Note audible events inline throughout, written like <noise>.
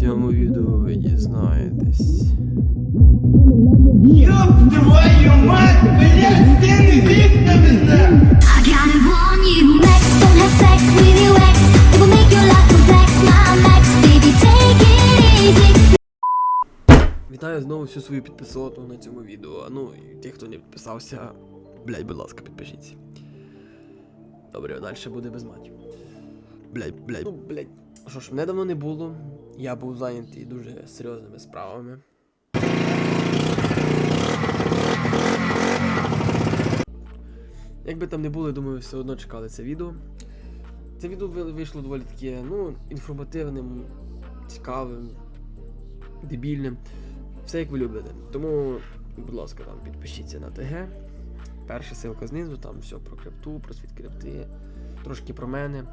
Цьому відео ви дізнаєтесь. Ёб твою мать, блядь, стены вікна I kinda want you next. Don't have sex with your ex. It will make your life complex. My max, baby, take it easy. Вітаю знову всю свою підписоту на цьому відео. Ну, і ті, хто не підписався, блядь, будь ласка, підпишіться. Добре, далі буде без матів. Блядь, блядь. Ну, блядь. Що ж, мене давно не було. Я був зайнятий дуже серйозними справами. Як би там не було, я думаю, все одно чекали це відео. Це відео вийшло доволі таке, ну, інформативним, цікавим, дебільним. Все як ви любите. Тому, будь ласка, там підпишіться на ТГ. Перша ссылка знизу, там все про крипту, про світ крипти, трошки про мене.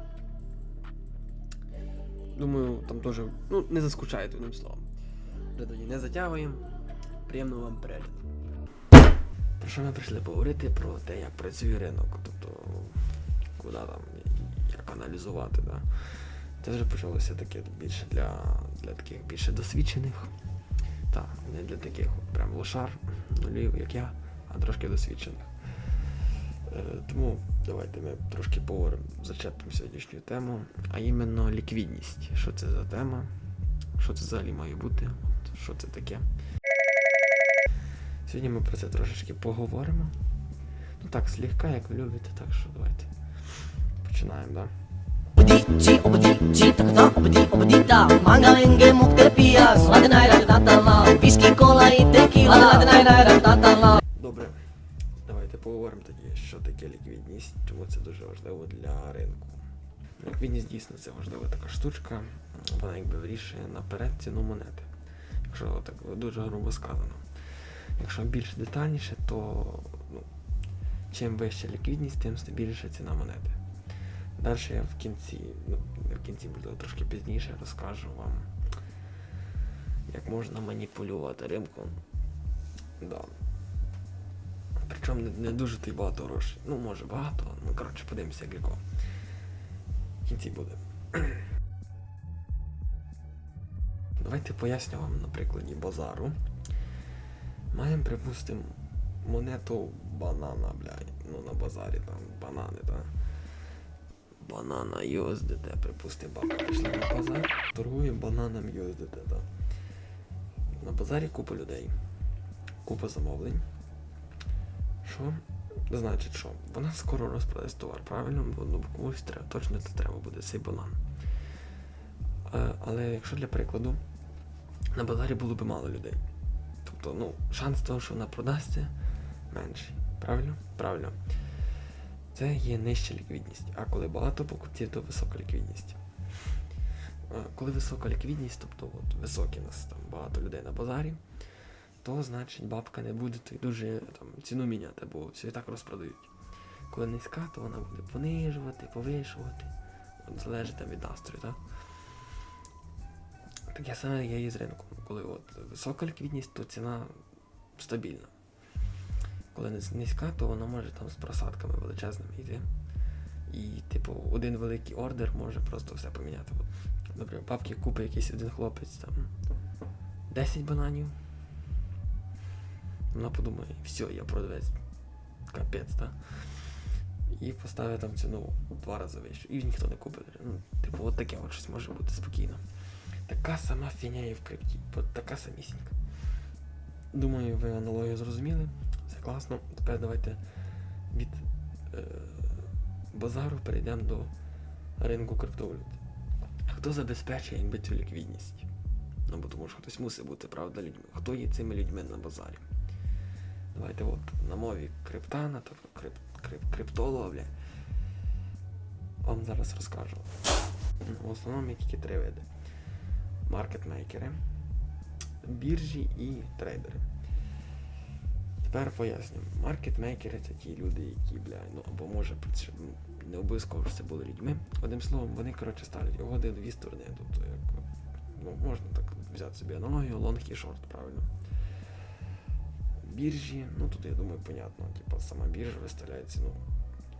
Думаю, там теж, ну, не заскучаєте одним словом. Вже тоді не затягуємо. Приємного вам перегляду. Про що ми прийшли поговорити? Про те, як працює ринок, тобто куди там, як аналізувати. Да? Це вже почалося таке більше для, для таких більше досвідчених. Так, не для таких от прям лошар, нулів, як я, а трошки досвідчених. Е, тому давайте ми трошки поговоримо, зачепимо сьогоднішню тему, а іменно ліквідність. Що це за тема? Що це взагалі має бути? От, що це таке? Сьогодні ми про це трошечки поговоримо. Ну так, слегка, як ви любите, так що давайте. Починаємо, так? Да? Cola і давайте поговоримо тоді, що таке ліквідність, чому це дуже важливо для ринку. Ліквідність дійсно це важлива така штучка, вона якби вирішує наперед ціну монети. Якщо так дуже грубо сказано. Якщо більш детальніше, то ну, чим вища ліквідність, тим стабільніша ціна монети. Далі я в кінці, ну, в кінці, можливо, трошки пізніше розкажу вам, як можна маніпулювати ринком. Да. Причому не, не дуже й багато грошей. Ну, може багато, ну коротше, подивимося, як яко. В кінці буде. Давайте поясню вам на прикладі базару. Маємо, припустимо, монету банана, блядь. Ну на базарі там банани, так? Банана USDT, припустимо, бабка пішла на базар, торгує бананом USDT, так. На базарі купа людей, купа замовлень. Що? Значить, що? Вона скоро розпродасть товар, правильно? Бо ну, комусь треба, точно це треба буде цей банан. Е, але якщо для прикладу, на базарі було б мало людей. Тобто, ну, шанс того, що вона продасться, менший. Правильно? Правильно. Це є нижча ліквідність. А коли багато покупців, то висока ліквідність. Е, Коли висока ліквідність, тобто от, високі нас там багато людей на базарі, то значить бабка не буде то дуже там, ціну міняти, бо все і так розпродають. Коли низька, то вона буде понижувати, повишувати. От, залежить там від настрою, так? Таке саме є і з ринком. Коли от висока ліквідність, то ціна стабільна. Коли низька, то вона може там з просадками величезними йти. І, типу, один великий ордер може просто все поміняти. Наприклад, бабки купить якийсь один хлопець там 10 бананів. Вона подумає, все, я продавець. Капець, так? І поставить там ціну два рази вищу. І ніхто не купить. Ну, типу, от таке от щось може бути спокійно. Така сама фіня і в крипті. Така самісінька. Думаю, ви аналогію зрозуміли. Все класно. Тепер давайте від е, базару перейдемо до ринку криптовалют. Хто забезпечує якби цю ліквідність? Ну, бо тому що хтось мусить бути, правда, людьми. Хто є цими людьми на базарі? Давайте от на мові криптана, тобто крип, крип, криптолога, бля. Вам зараз розкажу. В основному є тільки три види: маркетмейкери, біржі і трейдери. Тепер поясню. Маркетмейкери це ті люди, які, бля, ну або може не обов'язково що це були людьми. Одним словом, вони, коротше, ставлять угоди дві сторони. Тобто, як, ну, можна так взяти собі аналогію, лонг і шорт, правильно. Біржі, ну тут я думаю, понятно, типу, сама біржа виставляє ціну.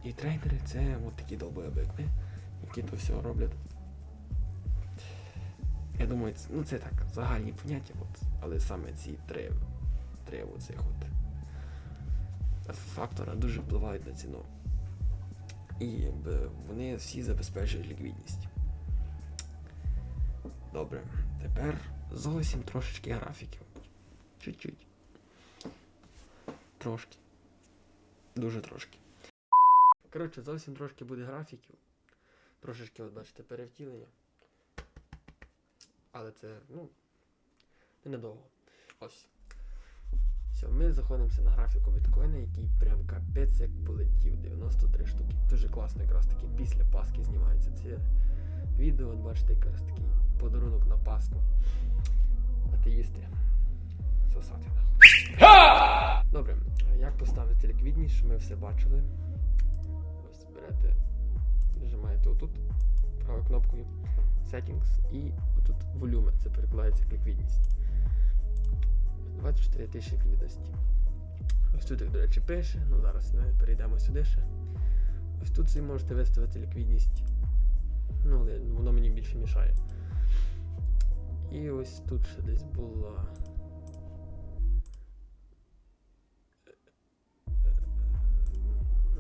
І трейдери це от такі долбоєби, як які то все роблять Я думаю, це, ну це так, загальні поняття, от, але саме ці три, три оцих от фактора дуже впливають на ціну. І якби, вони всі забезпечують ліквідність. Добре, тепер зовсім трошечки графіків. Чуть-чуть. Трошки. Дуже трошки. Коротше, зовсім трошки буде графіків. Трошечки, от бачите, перевтілення. Але це, ну, не недовго. Ось. Все, ми заходимося на графіку біткоїна, який прям капець як полетів. 93 штуки. Дуже класно, якраз таки після Пасхи знімається це відео. От бачите, якраз такий подарунок на Пасху. Атеїсти. Сосати. Добре, як поставити ліквідність, що ми все бачили. Ось берете, нажимаєте отут правою кнопкою Settings і отут волюми. Це перекладається як ліквідність. 24 тисячі ліквідності. Ось тут, як, до речі, пише. Ну зараз ми перейдемо сюди ще. Ось тут ви можете виставити ліквідність. Ну, але воно мені більше мішає. І ось тут ще десь була.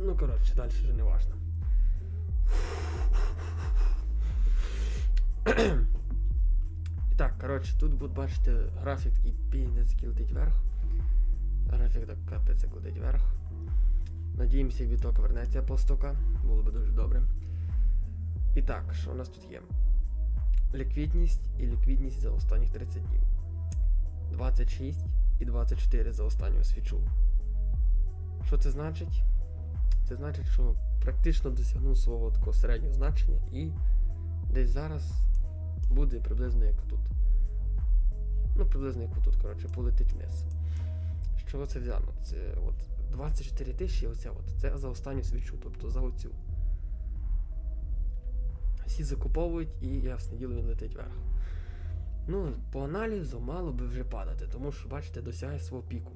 Ну, коротше, далі вже не важно. І так, коротше, тут будуть бачите графік такий піздець, який летить вверх. Графік так капець як летить вверх. Надіємося, відток вернеться по 100к. Було би дуже добре. І так, що у нас тут є? Ліквідність і ліквідність за останніх 30 днів. 26 і 24 за останню свічу. Що це значить? Це значить, що практично досягнув свого такого середнього значення і десь зараз буде приблизно як тут. Ну, приблизно як тут, коротше, полетить вниз. Чого це взяно? Це от 24 тисячі, оця от, це за останню свічу, тобто за оцю. Всі закуповують і ясне діло він летить вверх. Ну, по аналізу мало би вже падати, тому що, бачите, досягає свого піку.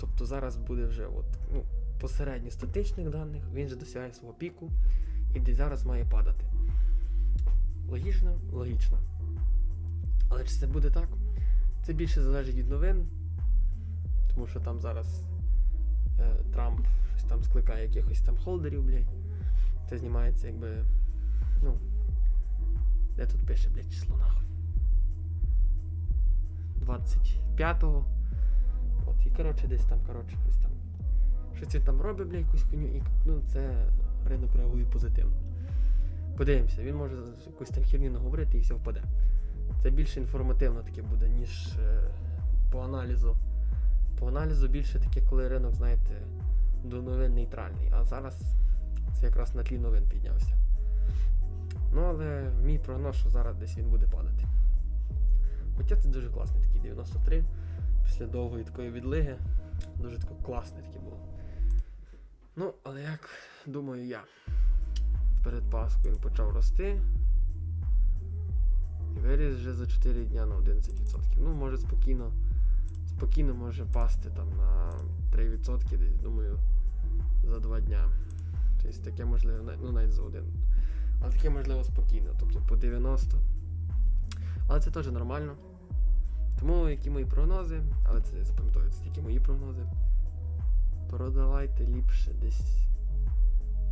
Тобто зараз буде вже от, ну, по середньостатичних даних він вже досягає свого піку і зараз має падати. Логічно? Логічно. Але чи це буде так? Це більше залежить від новин, тому що там зараз е, Трамп щось там скликає якихось там холдерів, блядь. Це знімається якби. Ну. Де тут пише, блядь, число нахуй? 25-го. От, і коротше, десь там, коротше, щось там. Щось він там робить, блядь, якусь хуйню, і ну, це ринок реагує позитивно. Подивимося, він може якусь там херню наговорити і все впаде. Це більше інформативно таке буде, ніж е, по аналізу. По аналізу більше таке, коли ринок, знаєте, до новин нейтральний. А зараз це якраз на тлі новин піднявся. Ну, але мій прогноз, що зараз десь він буде падати. Хоча це дуже класний такий 93 після довгої такої відлиги. Дуже класний такий був. Ну, але як думаю я, перед Паскою він почав рости. І виріс вже за 4 дня на 11%. Ну, може спокійно, спокійно може пасти там на 3% десь, думаю, за 2 дня. Тобто таке можливо, ну навіть за один. Але таке можливо спокійно, тобто по 90. Але це теж нормально. Тому які мої прогнози, але це запам'ятовується тільки мої прогнози. Продавайте ліпше десь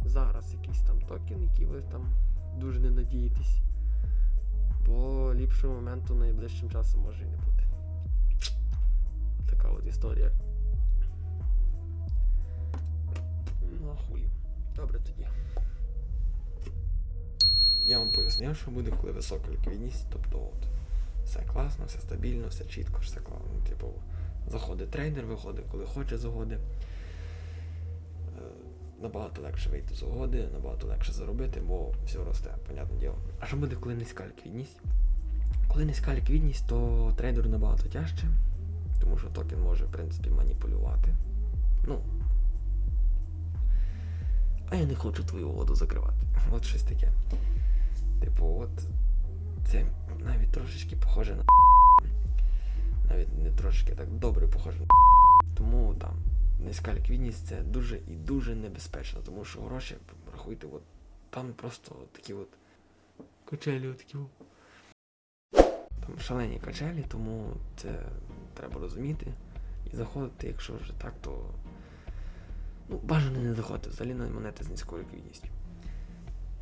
зараз якийсь там токен, який ви там дуже не надієтесь. Бо ліпшого моменту найближчим часом може і не бути. Така от історія. Ну, хуй. Добре тоді. Я вам пояснив, що буде, коли висока ліквідність, тобто от все класно, все стабільно, все чітко, все класно. Типу, заходить трейдер, виходить, коли хоче з угоди. Е, Набагато легше вийти з угоди, набагато легше заробити, бо все росте, понятне діло. А що буде, коли низька ліквідність? Коли низька ліквідність, то трейдеру набагато тяжче, тому що токен може, в принципі, маніпулювати. Ну. А я не хочу твою угоду закривати. От щось таке. Типу, от це навіть трошечки похоже на <laughs> навіть не трошечки так добре похоже на <laughs> тому там низька ліквідність це дуже і дуже небезпечно, тому що гроші, рахуйте, от там просто такі от качелі такі. от. шалені качелі, тому це треба розуміти. І заходити, якщо вже так, то ну, бажано не заходити взагалі на монети з низькою ліквідністю.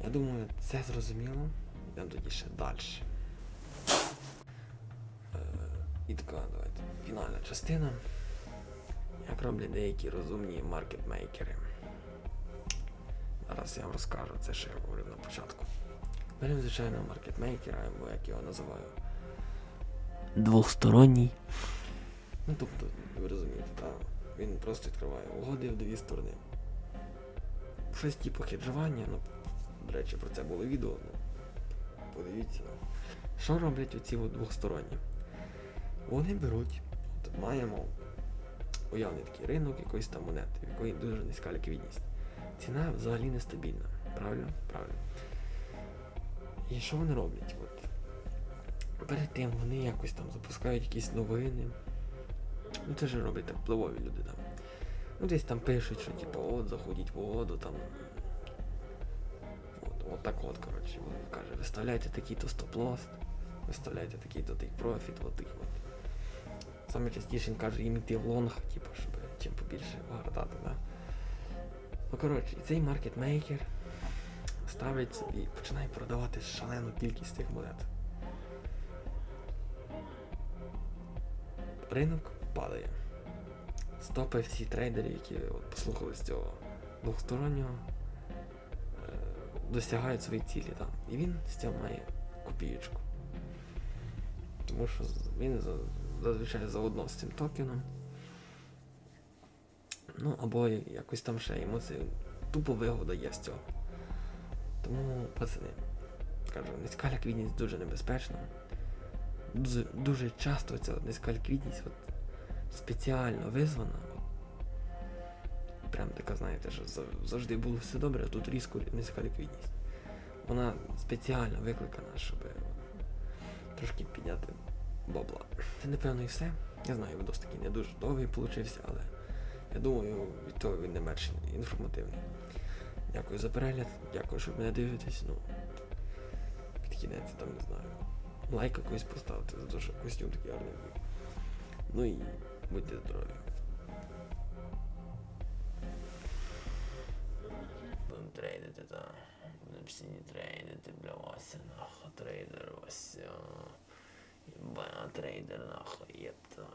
Я думаю, це зрозуміло. Йдемо тоді ще далі. Е, і така, давайте, фінальна частина. Як роблять деякі розумні маркетмейкери. Зараз я вам розкажу це, що я говорив на початку. Беремо звичайного маркетмейкера, або як його називаю. Двохсторонній. Ну тобто, ви розумієте, та, він просто відкриває угоди в дві сторони. Щось типу хеджування, ну, до речі, про це було відео, ну, подивіться. Що роблять оці двохсторонні? Вони беруть, от маємо уявний такий ринок якоїсь там монети, в якої дуже низька ліквідність. Ціна взагалі нестабільна. Правильно? Правильно. І що вони роблять? От, перед тим вони якось там запускають якісь новини. Ну це ж роблять так впливові люди там. Ну десь там пишуть, що типу, от заходіть в воду, там. От, от так от, коротше. Каже, виставляйте такий-то стоп-лосс, виставляйте такий-то take профіт, от такий от. Саме частіше він каже їм йти лонг, типу, щоб чим побільше вгортати, да? Ну коротше, і цей маркетмейкер ставить собі починає продавати шалену кількість цих монет. Ринок падає. Стопи всі трейдери, які от послухали з цього двохстороннього, е, досягають свої цілі там. І він з цього має копієчку. Тому що він зазвичай заодно з цим токеном. Ну, або якось там ще йому тупо вигода є з цього. Тому, пацани, кажу, низька ліквідність дуже небезпечна. Дуже, дуже часто ця низька ліквідність от, спеціально визвана. От, прям така, знаєте, що завжди було все добре, а тут різко низька ліквідність. Вона спеціально викликана, щоб трошки підняти бабла. Це напевно і все. Я знаю, відос такий не дуже довгий получився, але я думаю, від того він не менш інформативний. Дякую за перегляд, дякую, що мене дивитесь. Ну, під кінець там не знаю. Лайк якийсь поставити за те, що костюм такий гарний. Ну і будьте здорові. Будемо трейдити, так. Будемо всі не трейдити, бля, Вася, нахуй, трейдер, Вася. Єба, трейдер, нахуй, єпта.